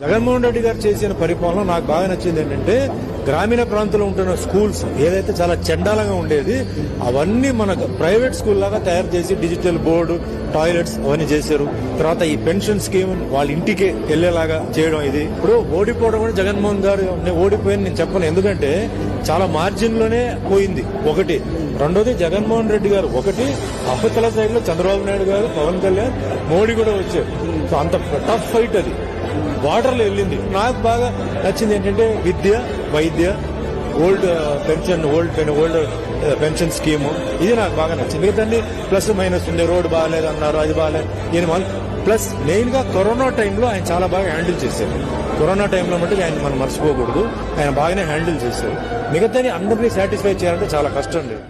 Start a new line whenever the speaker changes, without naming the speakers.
జగన్మోహన్ రెడ్డి గారు చేసిన పరిపాలన నాకు బాగా నచ్చింది ఏంటంటే గ్రామీణ ప్రాంతంలో ఉంటున్న స్కూల్స్ ఏదైతే చాలా చండాలంగా ఉండేది అవన్నీ మన ప్రైవేట్ స్కూల్ లాగా తయారు చేసి డిజిటల్ బోర్డు టాయిలెట్స్ అవన్నీ చేశారు. తర్వాత ఈ పెన్షన్ స్కీమ్ వాళ్ళ ఇంటికి వెళ్ళేలాగా చేయడం ఇది. ఇప్పుడు ఓడిపోవడం కూడా జగన్మోహన్ గారు నేను ఓడిపోయాను నేను చెప్పను. ఎందుకంటే చాలా మార్జిన్లోనే పోయింది. ఒకటి. రెండోది జగన్మోహన్ రెడ్డి గారు. ఒకటి అవతల సైడ్లో చంద్రబాబు నాయుడు గారు పవన్ కళ్యాణ్ మోడీ కూడా వచ్చారు. సో అంత టఫ్ ఫైట్ అది. బార్డర్లో వెళ్ళింది. నాకు బాగా నచ్చింది ఏంటంటే విద్య వైద్య old pension old old pension scheme. ఇది నాకు బాగా నచ్చింది. మిగతా ప్లస్ మైనస్ ఉంది. రోడ్ బాగాలేదు అన్నారు అది బాగాలేదు. నేను ప్లస్ మెయిన్గా కరోనా టైంలో ఆయన చాలా బాగా హ్యాండిల్ చేశారు. కరోనా టైంలో మట్టుకు ఆయన మనం మర్చిపోకూడదు. ఆయన బాగానే హ్యాండిల్ చేశారు. మిగతాని అందరినీ సాటిస్ఫై చేయాలంటే చాలా కష్టం లేదు